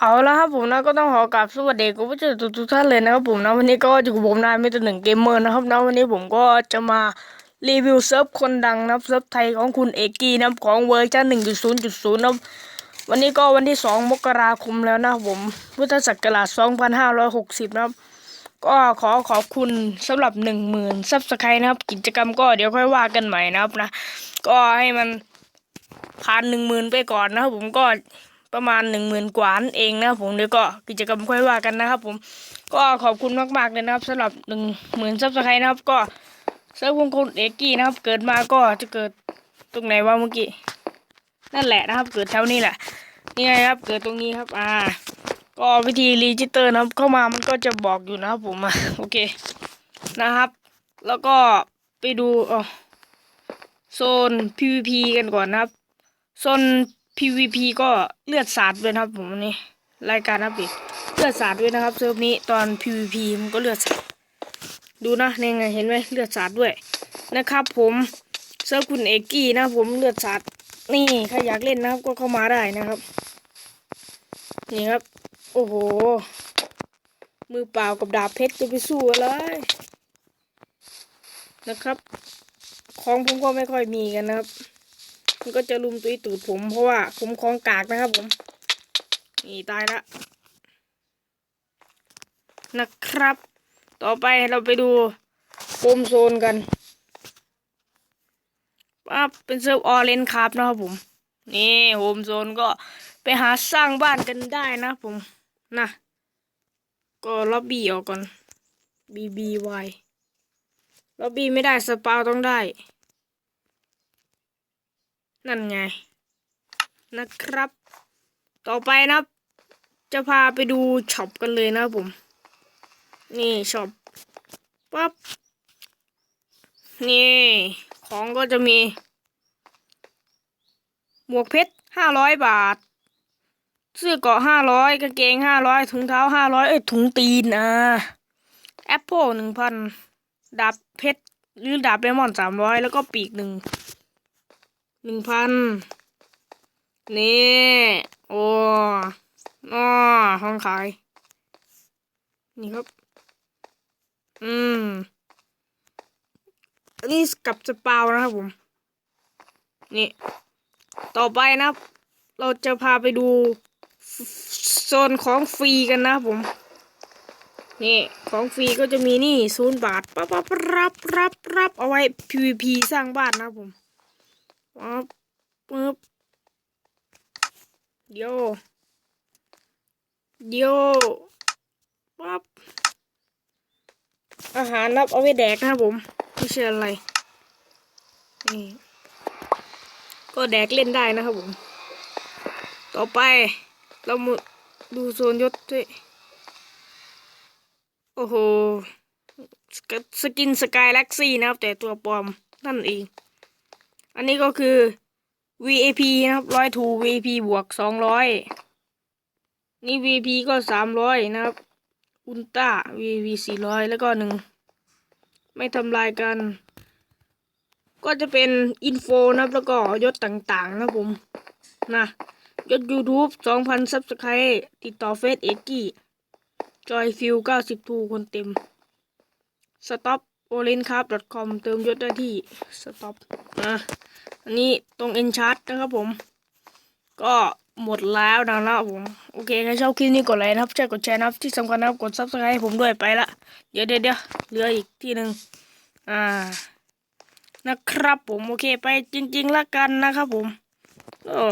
เอาละครับผมนะก็ต้องขอกราบสวัสดีคุณผู้ชมทุกท่านเลยนะครับผมนะวันนี้ก็อยู่กับผมนายไม่ตัวหนึ่งเกมเมอร์นะครับนะวันนี้ผมก็จะมารีวิวเซิร์ฟคนดังนะครับเซิร์ฟไทยของคุณเอกกี้นะของเวอร์ชันหนึ่งจุดศูนย์จุดศูนย์นะวันนี้ก็วันที่สองมกราคมแล้วนะครับผมพุทธศักราชสองพันห้าร้อยหกสิบนะครับก็ขอขอบคุณสำหรับหนึ่งหมื่นซับสไครต์นะครับ กิจกรรมก็เดี๋ยวค่อยว่ากันใหม่นะครับนะ ก็ให้มันผ่านหนึ่งหมื่นไปก่อนนะครับผมก็ ประมาณหนึ่งหมื่นกว่านั่นเองนะครับผมเดี๋ยวก็กิจกรรมค่อยว่ากันนะครับผมก็ขอบคุณมากๆเลยนะครับสำหรับหนึ่งหมื่นซับสไครต์นะครับ ก็เซิร์ฟวงคุณเอกกี้นะครับ เกิดมาก็จะเกิดตรงไหนวะเมื่อกี้นั่นแหละนะครับ เกิดแถวนี้แหละนี่ไงครับ เกิดตรงนี้ครับอ่าก็วิธีรีจิเตอร์นะครับ เข้ามามันก็จะบอกอยู่นะครับผมอะโอเคนะครับ แล้วก็ไปดูโซน PVP กันก่อนนะครับโซน PVP ก็เลือดสาดด้วยนะครับผมวันนี้รายการอัปเดตเลือดสาดด้วยนะครับเซิร์ฟนี้ตอน PVP มันก็เลือดสาดดูนะนี่ไงเห็นไหมเลือดสาดด้วยนะครับ ผมเซิร์ฟคุณเอกกี้นะผมเลือดสาดนี่ใครอยากเล่นนะครับก็เข้ามาได้นะครับ นี่ครับ โอ้โห มือเปล่ากับดาบเพชรจะไปสู้อะไรนะครับ ของผมก็ไม่ค่อยมีกันนะครับ ก็จะลุมตุยตูดผมเพราะว่าผมของกากนะครับผม นี่ตายละนะครับ ต่อไปเราไปดูโฮมโซนกันปั๊บเป็นเซิร์ฟออเรนครับนะครับผม นี่โฮมโซนก็ไปหาสร้างบ้านกันได้นะผมนะก็ล็อบบี้ออกก่อน B B Y ล็อบบี้ไม่ได้สปาวต้องได้ นั่นไง นะครับ ต่อไปนะครับ จะพาไปดูช็อปกันเลยนะผม นี่ช็อปปั๊บนี่ ของก็จะมี หมวกเพชรห้าร้อยบาทเสื้อเกาะห้าร้อยกางเกงห้าร้อยถุงเท้าห้าร้อยเอ้ยถุงตีนอะแอปเปิลหนึ่งพันดาบเพชรหรือดาบเลมอนสามร้อยแล้วก็ปีกหนึ่ง หนึ่งพันนี่โอ้อ้อห้องขาย นี่ครับ อืม อันนี้กับสปาวนะครับผม นี่ ต่อไปนะครับ เราจะพาไปดูโซนของฟรีกันนะครับผม นี่ ของฟรีก็จะมีนี่ศูนย์บาทปั๊บปั๊บรับรับรับเอาไว้ PVP สร้างบ้านนะครับผม ปั๊บปึ๊บเดี๋ยวเดี๋ยปั๊บอาหารนับเอาไว้แดกนะครับผมไม่ใช่อะไร นี่ ก็แดกเล่นได้นะครับผม ต่อไปเรามาดูโซนยศด้วย โอ้โห สกินสกายแล็กซี่นะครับ แต่ตัวปลอมนั่นเอง อันนี้ก็คือ VAP นะครับร้อยทู VAP บวกสองร้อยนี่ VAP ก็สามร้อยนะครับ อุลตร้า VAP สี่ร้อยแล้วก็หนึ่งไม่ทำลายกัน ก็จะเป็นอินโฟนะครับ แล้วก็ยศต่างๆ นะผมนะยศ YouTube 2,000ซับสไครต์ติดต่อเฟซเอ็กกี้จอยฟิล92คนเต็ม สต็อป โอเลนครับ .com เติมยศได้ที่สต็อปนะอันนี้ตรงเอ็นชาร์ตนะครับผม ก็หมดแล้วนะครับผม โอเคถ้าชอบคลิปนี้กดไลค์นะครับแช่วยกดแชร์นะครับที่สำคัญนะครับกดซับสไครต์ให้ผมด้วยไปละ เดี๋ยวเดี๋ยวเดี๋ยวเหลืออีกที่หนึ่งอ่า นะครับผม โอเคไปจริงๆแล้วกันนะครับผมโอ้